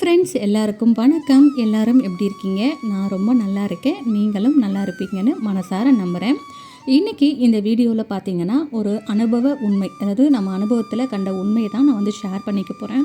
Friends எல்லாருக்கும் வணக்கம். எல்லாரும் எப்படி இருக்கீங்க? நான் ரொம்ப நல்லா இருக்கேன். நீங்களும் நல்லா இருப்பீங்கன்னு மனசார நம்புகிறேன் இன்றைக்கி இந்த வீடியோவில் பார்த்தீங்கன்னா ஒரு அனுபவ உண்மை. அதாவது நம்ம அனுபவத்தில் கண்ட உண்மையை தான் நான் வந்து ஷேர் பண்ணிக்க போகிறேன்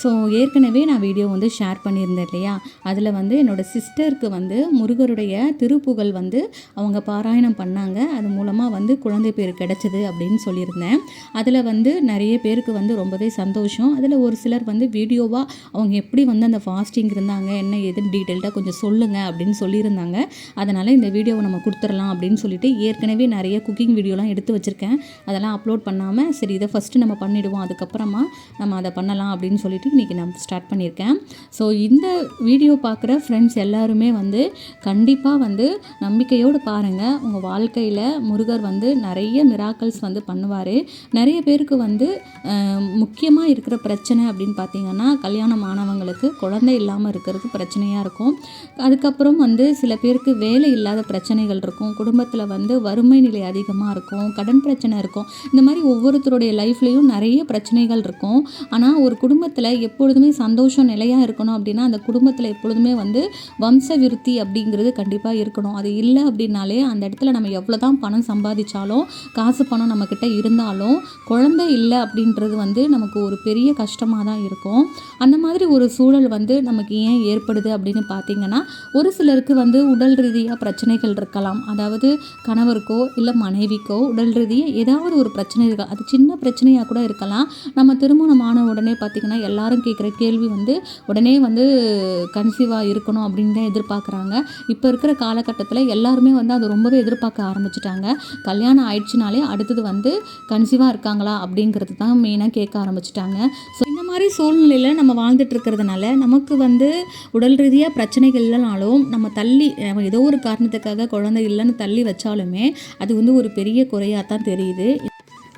ஸோ ஏற்கனவே நான் வீடியோ வந்து ஷேர் பண்ணியிருந்தேன் இல்லையா? அதில் வந்து என்னோடய சிஸ்டருக்கு வந்து முருகருடைய திருப்புகழ் வந்து அவங்க பாராயணம் பண்ணாங்க. அது மூலமாக வந்து குழந்தை பேர் கிடச்சிது அப்படின்னு சொல்லியிருந்தேன். அதில் வந்து நிறைய பேருக்கு வந்து ரொம்பவே சந்தோஷம். அதில் ஒரு சிலர் வந்து வீடியோவாக அவங்க எப்படி வந்து அந்த ஃபாஸ்டிங் இருந்தாங்க என்ன ஏதுன்னு டீட்டெயில்டாக கொஞ்சம் சொல்லுங்கள் அப்படின்னு சொல்லியிருந்தாங்க. அதனால் இந்த வீடியோவை நம்ம கொடுத்துடலாம் அப்படின்னு சொல்லிட்டு ஏற்கனவே நிறைய குக்கிங் வீடியோலாம் எடுத்து வச்சுருக்கேன். அதெல்லாம் அப்லோட் பண்ணாமல் சரி இதை ஃபஸ்ட்டு நம்ம பண்ணிவிடுவோம் அதுக்கப்புறமா நம்ம அதை பண்ணலாம் அப்படின்னு சொல்லிட்டு இன்றைக்கி நான் ஸ்டார்ட் பண்ணியிருக்கேன். ஸோ இந்த வீடியோ பார்க்குற ஃப்ரெண்ட்ஸ் எல்லாருமே வந்து கண்டிப்பாக வந்து நம்பிக்கையோடு பாருங்கள் உங்கள் வாழ்க்கையில் முருகர் வந்து நிறைய மிராக்கல்ஸ் வந்து பண்ணுவார். நிறைய பேருக்கு வந்து முக்கியமாக இருக்கிற பிரச்சனை அப்படின்னு பார்த்தீங்கன்னா கல்யாணம் ஆனவங்களுக்கு குழந்தை இல்லாமல் இருக்கிறது பிரச்சனையாக இருக்கும். அதுக்கப்புறம் வந்து சில பேருக்கு வேலை இல்லாத பிரச்சனைகள் இருக்கும். குடும்பத்தில் வந்து வரும் வறுமை நிலை அதிகமாக இருக்கும் கடன் பிரச்சனை இருக்கும். இந்த மாதிரி ஒவ்வொருத்தருடைய லைஃப்லேயும் நிறைய பிரச்சனைகள் இருக்கும். ஆனால் ஒரு குடும்பத்தில் எப்பொழுதுமே சந்தோஷம் நிலையாக இருக்கணும் அப்படின்னா அந்த குடும்பத்தில் எப்பொழுதுமே வந்து வம்ச விருத்தி அப்படிங்கிறது கண்டிப்பாக இருக்கணும். அது இல்லை அப்படின்னாலே அந்த இடத்துல நம்ம எவ்வளோ தான் பணம் சம்பாதிச்சாலும் காசு பணம் நம்மக்கிட்ட இருந்தாலும் குழந்தை இல்லை அப்படின்றது வந்து நமக்கு ஒரு பெரிய கஷ்டமாக தான் இருக்கும். அந்த மாதிரி ஒரு சூழல் வந்து நமக்கு ஏன் ஏற்படுது அப்படின்னு பார்த்தீங்கன்னா ஒரு சிலருக்கு வந்து உடல் ரீதியாக பிரச்சனைகள் இருக்கலாம். அதாவது கணவருக்கோ இல்லை மனைவிக்கோ உடல் ரீதியாக ஏதாவது ஒரு பிரச்சனை இருக்கலாம் அது சின்ன பிரச்சனையாக கூட இருக்கலாம். நம்ம திருமணம் ஆன உடனே பார்த்திங்கன்னா எல்லாரும் கேட்குற கேள்வி வந்து உடனே வந்து கன்சீவாக இருக்கணும் அப்படின்னு தான் எதிர்பார்க்குறாங்க இப்போ இருக்கிற காலகட்டத்தில் எல்லாருமே வந்து அதை ரொம்பவே எதிர்பார்க்க ஆரம்பிச்சிட்டாங்க. கல்யாணம் ஆயிடுச்சுனாலே அடுத்தது வந்து கன்சீவாக இருக்காங்களா அப்படிங்கிறது தான் மெயினாக கேட்க ஆரம்பிச்சிட்டாங்க. ஸோ மாதிரி சூழ்நிலையில் நம்ம வாழ்ந்துட்டு இருக்கிறதுனால நமக்கு வந்து உடல் ரீதியாக பிரச்சனைகள் இல்லைனாலும் நம்ம தள்ளி நம்ம ஏதோ ஒரு காரணத்துக்காக குழந்தை இல்லைன்னு தள்ளி வச்சாலுமே அது வந்து ஒரு பெரிய குறையாக தான் தெரியுது.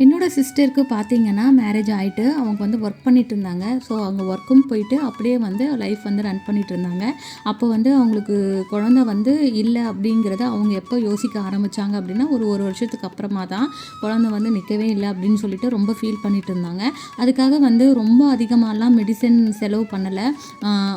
என்னோடய சிஸ்டருக்கு பார்த்தீங்கன்னா மேரேஜ் ஆகிட்டு அவங்க வந்து ஒர்க் பண்ணிகிட்டு இருந்தாங்க. ஸோ அவங்க ஒர்க்கும் போயிட்டு அப்படியே வந்து லைஃப் வந்து ரன் பண்ணிகிட்டு இருந்தாங்க. அப்போ வந்து அவங்களுக்கு குழந்த வந்து இல்லை அப்படிங்கிறத அவங்க எப்போ யோசிக்க ஆரம்பித்தாங்க அப்படின்னா ஒரு ஒரு வருஷத்துக்கு அப்புறமா தான் குழந்த வந்து நிற்கவே இல்லை அப்படின்னு சொல்லிட்டு ரொம்ப ஃபீல் பண்ணிகிட்டு இருந்தாங்க. அதுக்காக வந்து ரொம்ப அதிகமாகலாம் மெடிசன் செலவு பண்ணலை.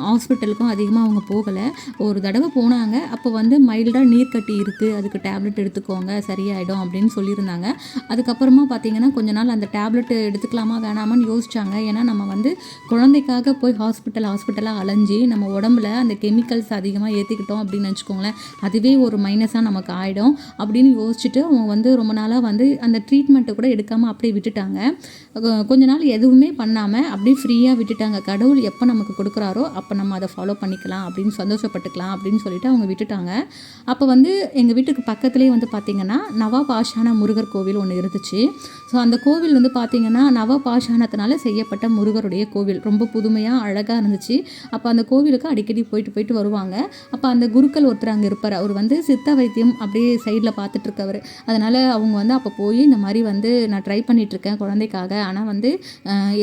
ஹாஸ்பிட்டலுக்கும் அதிகமாக அவங்க போகலை. ஒரு தடவை போனாங்க. அப்போ வந்து மைல்டாக நீர் கட்டி இருக்குது அதுக்கு டேப்லெட் எடுத்துக்கோங்க. சரியாயிடும் அப்படின்னு சொல்லியிருந்தாங்க. அதுக்கப்புறமா பார்த்தீங்கன்னா பார்த்தீங்கன்னா கொஞ்ச நாள் அந்த டேப்லெட் எடுத்துக்கலாமா வேணாமான்னு யோசிச்சாங்க. ஏன்னா நம்ம வந்து குழந்தைக்காக போய் ஹாஸ்பிட்டல் ஹாஸ்பிட்டலாக அலைஞ்சி நம்ம உடம்புல அந்த கெமிக்கல்ஸ் அதிகமாக ஏற்றிக்கிட்டோம் அப்படின்னு வச்சுக்கோங்களேன் அதுவே ஒரு மைனஸாக நமக்கு ஆகிடும் அப்படின்னு யோசிச்சுட்டு அவங்க வந்து ரொம்ப நாளாக வந்து அந்த ட்ரீட்மெண்ட்டை கூட எடுக்காமல் அப்படியே விட்டுட்டாங்க. கொஞ்ச நாள் எதுவுமே பண்ணாமல் அப்படியே ஃப்ரீயாக விட்டுட்டாங்க. கடவுள் எப்போ நமக்கு கொடுக்குறாரோ அப்போ நம்ம அதை ஃபாலோ பண்ணிக்கலாம் அப்படின்னு சந்தோஷப்பட்டுக்கலாம் அப்படின்னு சொல்லிட்டு அவங்க விட்டுட்டாங்க. அப்போ வந்து எங்கள் வீட்டுக்கு பக்கத்துலேயே வந்து பார்த்திங்கன்னா நவாப் ஆஷான முருகர் கோவில் ஒன்று இருந்துச்சு. ஸோ அந்த கோவில் வந்து பார்த்திங்கன்னா நவ பாஷாணத்தினால செய்யப்பட்ட முருகருடைய கோவில். ரொம்ப புதுமையாக அழகாக இருந்துச்சு. அப்போ அந்த கோவிலுக்கு அடிக்கடி போயிட்டு போயிட்டு வருவாங்க. அப்போ அந்த குருக்கள் ஒருத்தர் அங்கே இருப்பார். அவர் வந்து சித்த வைத்தியம் அப்படியே சைடில் பார்த்துட்ருக்கவர் அதனால் அவங்க வந்து அப்போ போய் இந்த மாதிரி வந்து நான் ட்ரை பண்ணிகிட்ருக்கேன் குழந்தைக்காக. ஆனால் வந்து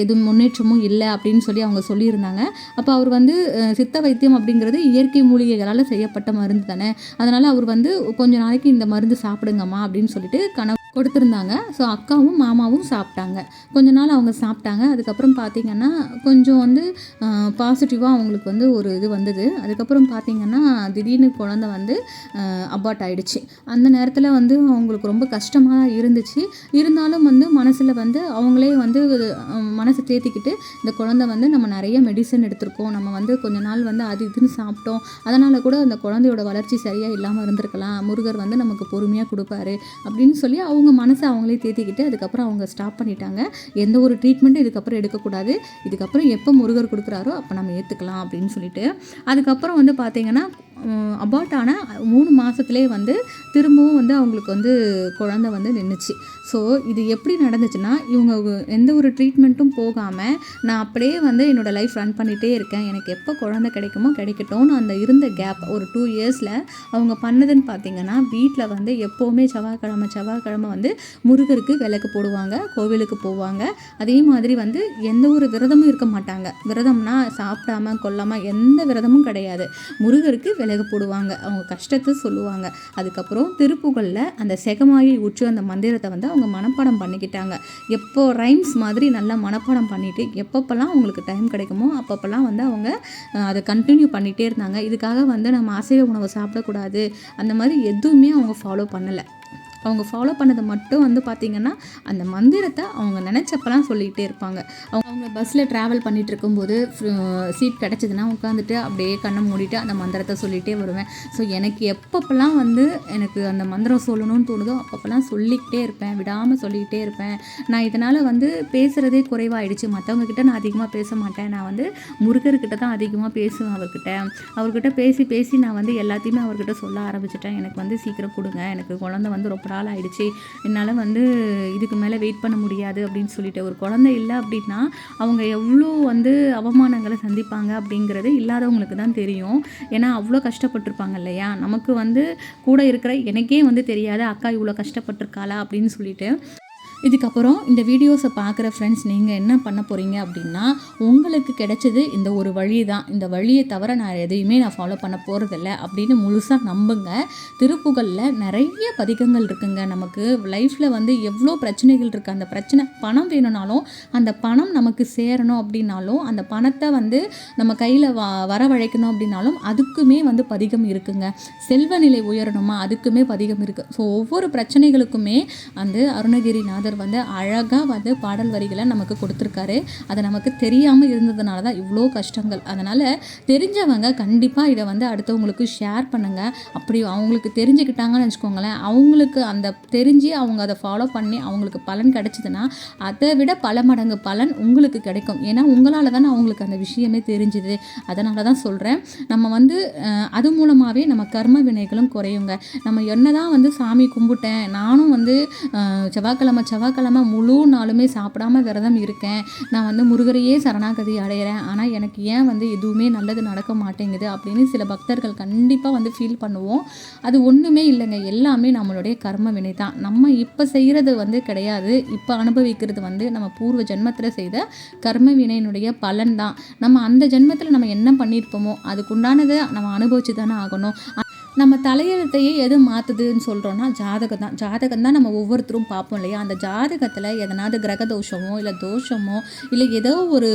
எதுவும் முன்னேற்றமும் இல்லை அப்படின்னு சொல்லி அவங்க சொல்லியிருந்தாங்க. அப்போ அவர் வந்து சித்த வைத்தியம் அப்படிங்கிறது இயற்கை மூலிகைகளால் செய்யப்பட்ட மருந்து தானே. அதனால் அவர் வந்து கொஞ்ச நாளைக்கு இந்த மருந்து சாப்பிடுங்கம்மா அப்படின்னு சொல்லிட்டு கனவு கொடுத்துருந்தாங்க. ஸோ அக்காவும் மாமாவும் சாப்பிட்டாங்க. கொஞ்ச நாள் அவங்க சாப்பிட்டாங்க. அதுக்கப்புறம் பார்த்திங்கன்னா கொஞ்சம் வந்து பாசிட்டிவாக அவங்களுக்கு வந்து ஒரு இது வந்தது. அதுக்கப்புறம் பார்த்திங்கன்னா திடீர்னு குழந்த வந்து அபார்ட் ஆகிடுச்சு அந்த நேரத்தில் வந்து அவங்களுக்கு ரொம்ப கஷ்டமாக இருந்துச்சு. இருந்தாலும் வந்து மனசில் வந்து அவங்களே வந்து மனசை தேத்திக்கிட்டு இந்த குழந்த வந்து நம்ம நிறைய மெடிசன் எடுத்திருக்கோம். நம்ம வந்து கொஞ்ச நாள் வந்து அது இதுன்னு சாப்பிட்டோம். அதனால் கூட அந்த குழந்தையோட வளர்ச்சி சரியாக இல்லாமல் இருந்திருக்கலாம். முருகர் வந்து நமக்கு பொறுமையாக கொடுப்பாரு. அப்படின்னு சொல்லி அவங்க அவங்க மனசை அவங்களே தேத்திக்கிட்டு அதுக்கப்புறம் அவங்க ஸ்டாப் பண்ணிட்டாங்க. எந்த ஒரு ட்ரீட்மெண்ட்டும் இதுக்கப்புறம் எடுக்கக்கூடாது. இதுக்கப்புறம் எப்போ முருகர் கொடுக்குறாரோ அப்போ நம்ம ஏற்றுக்கலாம் அப்படின்னு சொல்லிட்டு. அதுக்கப்புறம் வந்து பார்த்திங்கன்னா அபார்ட் ஆனால் மூணு மாதத்துலேயே வந்து திரும்பவும் வந்து அவங்களுக்கு வந்து குழந்த வந்து நின்றுச்சு ஸோ இது எப்படி நடந்துச்சுன்னா இவங்க எந்த ஒரு ட்ரீட்மெண்ட்டும் போகாமல் நான் அப்படியே வந்து என்னோடய லைஃப் ரன் பண்ணிகிட்டே இருக்கேன். எனக்கு எப்போ குழந்த கிடைக்குமோ கிடைக்கட்டும்னு அந்த இருந்த கேப் ஒரு டூ இயர்ஸில் அவங்க பண்ணதுன்னு பார்த்தீங்கன்னா வீட்டில் வந்து எப்போவுமே செவ்வாய்க்கிழமை செவ்வாய்க்கிழமை வந்து முருகருக்கு விளக்கு போடுவாங்க கோவிலுக்கு போவாங்க. அதே மாதிரி வந்து எந்த ஒரு விரதமும் இருக்க மாட்டாங்க. விரதம்னா சாப்பிடாம கொல்லாமல் எந்த விரதமும் கிடையாது. முருகருக்கு விலக போடுவாங்க. அவங்க கஷ்டத்தை சொல்லுவாங்க. அதுக்கப்புறம் திருப்புகளில் அந்த செகமாயை உற்று அந்த மந்திரத்தை வந்து அவங்க மனப்பாடம் பண்ணிக்கிட்டாங்க. எப்போ ரைம்ஸ் மாதிரி நல்லா மனப்பாடம் பண்ணிவிட்டு எப்பப்பெல்லாம் அவங்களுக்கு டைம் கிடைக்குமோ அப்பப்பெல்லாம் வந்து அவங்க அதை கண்டினியூ பண்ணிகிட்டே இருந்தாங்க. இதுக்காக வந்து நம்ம அசைவ உணவை சாப்பிடக்கூடாது. அந்த மாதிரி எதுவுமே அவங்க ஃபாலோ பண்ணலை. அவங்க ஃபாலோ பண்ணது மட்டும் வந்து பார்த்திங்கன்னா அந்த மந்திரத்தை அவங்க நினச்சப்பெல்லாம் சொல்லிக்கிட்டே இருப்பாங்க. அவங்க அவங்க பஸ்ஸில் ட்ராவல் பண்ணிட்டு இருக்கும்போது சீட் கிடச்சிதுன்னா உட்காந்துட்டு அப்படியே கண்ணை மூடிட்டு அந்த மந்திரத்தை சொல்லிகிட்டே வருவேன். ஸோ எனக்கு எப்பப்பெல்லாம் வந்து எனக்கு அந்த மந்திரம் சொல்லணும்னு தோணுதோ அப்பப்பெல்லாம் சொல்லிக்கிட்டே இருப்பேன். விடாமல் சொல்லிக்கிட்டே இருப்பேன். நான் இதனால் வந்து பேசுகிறதே குறைவாயிடுச்சு. மற்றவங்கக்கிட்ட நான் அதிகமாக பேச மாட்டேன். நான் வந்து முருகர்கிட்ட தான் அதிகமாக பேசுவேன் அவர்கிட்ட. அவர்கிட்ட பேசி பேசி நான் வந்து எல்லாத்தையுமே அவர்கிட்ட சொல்ல ஆரம்பிச்சிட்டேன். எனக்கு வந்து சீக்கிரம் கொடுங்க. எனக்கு குழந்தை வந்து ரொம்ப நாள் ஆகிடுச்சு என்னால் வந்து இதுக்கு மேலே வெயிட் பண்ண முடியாது அப்படின்னு சொல்லிட்டு ஒரு குழந்தை இல்லை அப்படின்னா அவங்க எவ்வளோ வந்து அவமானங்களை சந்திப்பாங்க அப்படிங்கிறது இல்லாதவங்களுக்கு தான் தெரியும். ஏன்னா அவ்வளோ கஷ்டப்பட்டிருப்பாங்க இல்லையா? நமக்கு வந்து கூட இருக்கிற எனக்கே வந்து தெரியாது அக்கா இவ்வளோ கஷ்டப்பட்டிருக்காளா? அப்படின்னு சொல்லிட்டு. இதுக்கப்புறம் இந்த வீடியோஸை பார்க்குற ஃப்ரெண்ட்ஸ் நீங்கள் என்ன பண்ண போகிறீங்க அப்படின்னா உங்களுக்கு கிடைச்சது இந்த ஒரு வழி தான் இந்த வழியை தவிர நான் எதையுமே நான் ஃபாலோ பண்ண போகிறதில்ல அப்படின்னு முழுசாக நம்புங்க. திருப்புகளில் நிறைய பதிகங்கள் இருக்குங்க. நமக்கு லைஃப்பில் வந்து எவ்வளோ பிரச்சனைகள் இருக்குது அந்த பிரச்சனை பணம் வேணும்னாலும் அந்த பணம் நமக்கு சேரணும் அப்படின்னாலும் அந்த பணத்தை வந்து நம்ம கையில் வ வரவழைக்கணும் அப்படின்னாலும் அதுக்குமே வந்து பதிகம் இருக்குங்க. செல்வ நிலை உயரணுமா? அதுக்குமே பதிகம் இருக்குது ஸோ ஒவ்வொரு பிரச்சனைகளுக்குமே அந்த அருணகிரிநாதர் வந்து அழகாக வந்து பாடல் வரிகளை நமக்கு கொடுத்துருக்காரு. அது நமக்கு தெரியாமல் இருந்ததுனால தான் இவ்வளோ கஷ்டங்கள். அதனால் தெரிஞ்சவங்க கண்டிப்பாக இதை வந்து அடுத்தவங்களுக்கு ஷேர் பண்ணுங்கள் அப்படி அவங்களுக்கு தெரிஞ்சுக்கிட்டாங்கன்னு வச்சுக்கோங்களேன். அவங்களுக்கு அந்த தெரிஞ்சு அவங்க அதை ஃபாலோ பண்ணி அவங்களுக்கு பலன் கிடைச்சிதுன்னா அதை விட பல மடங்கு பலன் உங்களுக்கு கிடைக்கும். ஏன்னா உங்களால் தானே அவங்களுக்கு அந்த விஷயமே தெரிஞ்சுது. அதனால தான் சொல்கிறேன் நம்ம வந்து அது மூலமாகவே நம்ம கர்ம வினைகளும் குறையுங்க. நம்ம என்ன தான் வந்து சாமி கும்பிட்டேன் நானும் வந்து செவ்வாய்க்கிழமை செவ்வாய்க்கிழமை முழு நாளுமே சாப்பிடாம விரதம் இருக்கேன். நான் வந்து முருகரையே சரணாகதி அடையிறேன். ஆனால் எனக்கு ஏன் வந்து எதுவுமே நல்லது நடக்க மாட்டேங்குது அப்படின்னு சில பக்தர்கள் கண்டிப்பாக வந்து ஃபீல் பண்ணுவோம். அது ஒன்றுமே இல்லைங்க. எல்லாமே நம்மளுடைய கர்ம வினை தான். நம்ம இப்போ செய்கிறது வந்து கிடையாது. இப்போ அனுபவிக்கிறது வந்து நம்ம பூர்வ ஜென்மத்தில் செய்த கர்ம வினையினுடைய பலன் தான். நம்ம அந்த ஜென்மத்தில் நம்ம என்ன பண்ணியிருப்போமோ அதுக்குண்டானதை நம்ம அனுபவிச்சு தானே ஆகணும். நம்ம தலையெழுத்தையே எது மாற்றுதுன்னு சொல்கிறோன்னா ஜாதகம் தான். ஜாதகம் தான் நம்ம ஒவ்வொருத்தரும் பார்ப்போம் இல்லையா? அந்த ஜாதகத்தில் எதனாவது கிரக தோஷமோ இல்லை தோஷமோ இல்லை ஏதோ ஒரு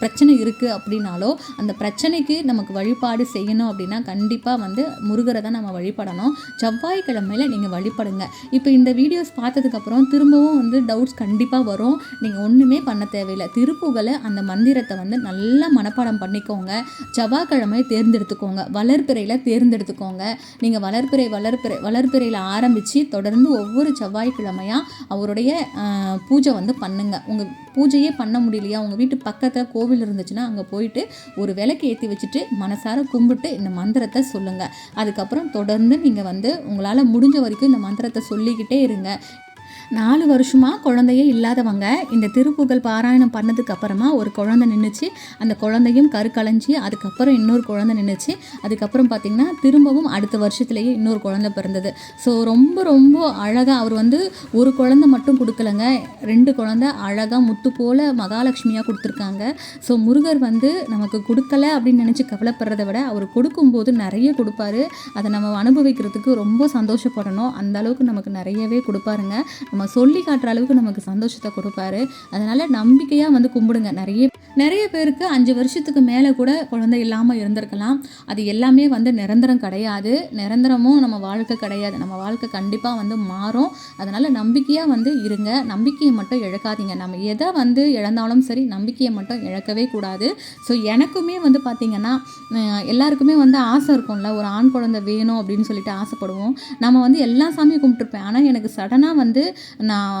பிரச்சனை இருக்குது அப்படின்னாலோ அந்த பிரச்சனைக்கு நமக்கு வழிபாடு செய்யணும் அப்படின்னா கண்டிப்பாக வந்து முருகரை தான் நம்ம வழிபடணும். செவ்வாய்க்கிழமையில் நீங்கள் வழிபடுங்க. இப்போ இந்த வீடியோஸ் பார்த்ததுக்கப்புறம் திரும்பவும் வந்து டவுட்ஸ் கண்டிப்பாக வரும். நீங்கள் ஒன்றுமே பண்ண தேவையில்லை. திருப்புகளை அந்த மந்திரத்தை வந்து நல்லா மனப்பாடம் பண்ணிக்கோங்க. செவ்வாய்க்கிழமை தேர்ந்தெடுத்துக்கோங்க. வளர்ப்பிறையில் தேர்ந்தெடுத்துக்கோங்க. நீங்கள் வளர்பிறை வளர்பிறை வளர்பிறையில் ஆரம்பித்து தொடர்ந்து ஒவ்வொரு செவ்வாய்க்கிழமையாக அவருடைய பூஜை வந்து பண்ணுங்க. உங்கள் பூஜையே பண்ண முடியலையா? உங்கள் வீட்டு பக்கத்தில் கோவில் இருந்துச்சுன்னா அங்கே போயிட்டு ஒரு விளக்கு ஏற்றி வச்சுட்டு மனசார கும்பிட்டு இந்த மந்திரத்தை சொல்லுங்கள் அதுக்கப்புறம் தொடர்ந்து நீங்கள் வந்து உங்களால் முடிஞ்ச வரைக்கும் இந்த மந்திரத்தை சொல்லிக்கிட்டே இருங்க. நாலு வருஷமாக குழந்தையே இல்லாதவங்க இந்த திருப்புகழ் பாராயணம் பண்ணதுக்கு அப்புறமா ஒரு குழந்தை நின்றுச்சு அந்த குழந்தையும் கருக்கலைஞ்சி அதுக்கப்புறம் இன்னொரு குழந்தை நின்றுச்சு அதுக்கப்புறம் பார்த்திங்கன்னா திரும்பவும் அடுத்த வருஷத்துலேயே இன்னொரு குழந்தை பிறந்தது. ஸோ ரொம்ப ரொம்ப அழகாக அவர் வந்து ஒரு குழந்தை மட்டும் கொடுக்கலங்க. ரெண்டு குழந்தை அழகாக முத்து போல் மகாலட்சுமியாக கொடுத்துருக்காங்க. ஸோ முருகர் வந்து நமக்கு கொடுக்கல அப்படின்னு நினச்சி கவலைப்படுறத விட அவர் கொடுக்கும்போது நிறைய கொடுப்பாரு. அதை நம்ம அனுபவிக்கிறதுக்கு ரொம்ப சந்தோஷப்படணும். அந்த அளவுக்கு நமக்கு நிறையவே கொடுப்பாருங்க. நம்ம சொல்லி காட்டுற அளவுக்கு நமக்கு சந்தோஷத்தை கொடுப்பாரு. அதனால் நம்பிக்கையாக வந்து கும்பிடுங்க. நிறைய நிறைய பேருக்கு அஞ்சு வருஷத்துக்கு மேலே கூட குழந்தை இல்லாமல் இருந்திருக்கலாம். அது எல்லாமே வந்து நிரந்தரம் கிடையாது. நிரந்தரமும் நம்ம வாழ்க்கை கிடையாது. நம்ம வாழ்க்கை கண்டிப்பாக வந்து மாறும். அதனால் நம்பிக்கையாக வந்து இருங்க. நம்பிக்கையை மட்டும் இழக்காதீங்க. நம்ம எதை வந்து இழந்தாலும் சரி நம்பிக்கையை மட்டும் இழக்கவே கூடாது. ஸோ எனக்குமே வந்து பார்த்திங்கன்னா எல்லாருக்குமே வந்து ஆசை இருக்கும்ல. ஒரு ஆண் குழந்தை வேணும் அப்படின்னு சொல்லிட்டு ஆசைப்படுவோம். நம்ம வந்து எல்லா சாமியும் கும்பிட்டுருப்பேன். ஆனால் எனக்கு சடனாக வந்து நான்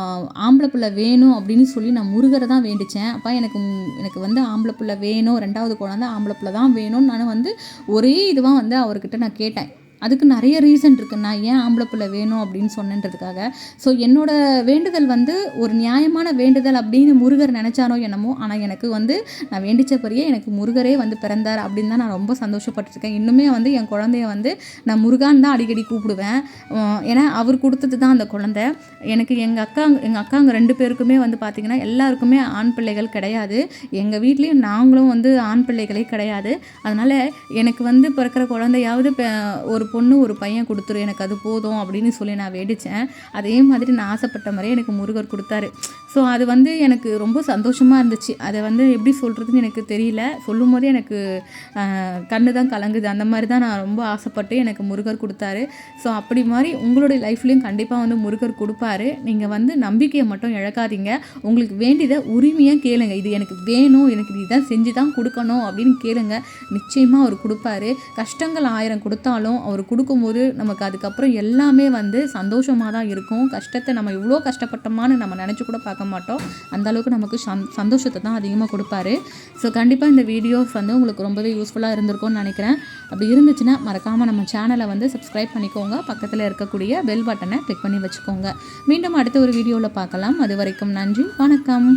ஆம்பளை பிள்ளை வேணும் அப்படின்னு சொல்லி நான் முருகரை தான் வேண்டிச்சேன். அப்பா எனக்கு எனக்கு வந்து ஆம்பளை பிள்ளை வேணும் ரெண்டாவது குழந்தை ஆம்பளை பிள்ளை தான் வேணும்னு நான் வந்து ஒரே இதுவாக வந்து அவர்கிட்ட நான் கேட்டேன். அதுக்கு நிறைய ரீசன் இருக்குது நான் ஏன் ஆம்பளை பிள்ளை வேணும் அப்படின்னு சொன்னேன்றதுக்காக. ஸோ என்னோட வேண்டுதல் வந்து ஒரு நியாயமான வேண்டுதல் அப்படின்னு முருகர் நினச்சாரோ என்னமோ ஆனால் எனக்கு வந்து நான் வேண்டிச்சபடியே எனக்கு முருகரே வந்து பிறந்தார் அப்படின்னு தான் நான் ரொம்ப சந்தோஷப்பட்டிருக்கேன். இன்னுமே வந்து என் குழந்தைய வந்து நான் முருகான் தான் அடிக்கடி கூப்பிடுவேன். ஏன்னா அவர் கொடுத்தது தான் அந்த குழந்தை. எனக்கு எங்கள் அக்கா எங்கள் அக்காங்க ரெண்டு பேருக்குமே வந்து பார்த்திங்கன்னா எல்லாருக்குமே ஆண் பிள்ளைகள் கிடையாது. எங்கள் வீட்லேயும் நாங்களும் வந்து ஆண் பிள்ளைகளே கிடையாது. அதனால் எனக்கு வந்து பிறக்கிற குழந்தையாவது பெ- ஒரு பொண்ணு ஒரு பையன் கொடுத்துரு எனக்கு அது போதும் அப்படின்னு சொல்லி நான் வேடித்தேன் அதே மாதிரி நான் ஆசைப்பட்ட மாதிரியே எனக்கு முருகர் கொடுத்தாரு. ஸோ அது வந்து எனக்கு ரொம்ப சந்தோஷமாக இருந்துச்சு. அதை வந்து எப்படி சொல்கிறதுன்னு எனக்கு தெரியல. சொல்லும் போதே எனக்கு கண்ணு தான் கலங்குது. அந்த மாதிரி தான் நான் ரொம்ப ஆசைப்பட்டு எனக்கு முருகர் கொடுத்தாரு. ஸோ அப்படி மாதிரி உங்களுடைய லைஃப்லேயும் கண்டிப்பாக வந்து முருகர் கொடுப்பாரு. நீங்கள் வந்து நம்பிக்கையை மட்டும் இழக்காதீங்க. உங்களுக்கு வேண்டியதை உரிமையாக கேளுங்க. இது எனக்கு வேணும் எனக்கு இதுதான் செஞ்சு தான் கொடுக்கணும் அப்படின்னு கேளுங்க. நிச்சயமாக அவர் கொடுப்பாரு. கஷ்டங்கள் ஆயிரம் கொடுத்தாலும் அவர் அவர் கொடுக்கும்போது நமக்கு அதுக்கப்புறம் எல்லாமே வந்து சந்தோஷமாக தான் இருக்கும். கஷ்டத்தை நம்ம இவ்வளோ கஷ்டப்பட்டோமான்னு நம்ம நினச்சி கூட பார்க்க மாட்டோம். அந்த அளவுக்கு நமக்கு சந் சந்தோஷத்தை தான் அதிகமாக கொடுப்பாரு. ஸோ கண்டிப்பாக இந்த வீடியோஸ் வந்து உங்களுக்கு ரொம்பவே யூஸ்ஃபுல்லாக இருந்திருக்கும்னு நினைக்கிறேன். அப்படி இருந்துச்சுன்னா மறக்காமல் நம்ம சேனலை வந்து சப்ஸ்கிரைப் பண்ணிக்கோங்க. பக்கத்தில் இருக்கக்கூடிய பெல் பட்டனை கிளிக் பண்ணி வச்சுக்கோங்க. மீண்டும் அடுத்த ஒரு வீடியோவில் பார்க்கலாம். அது வரைக்கும் நன்றி. வணக்கம்.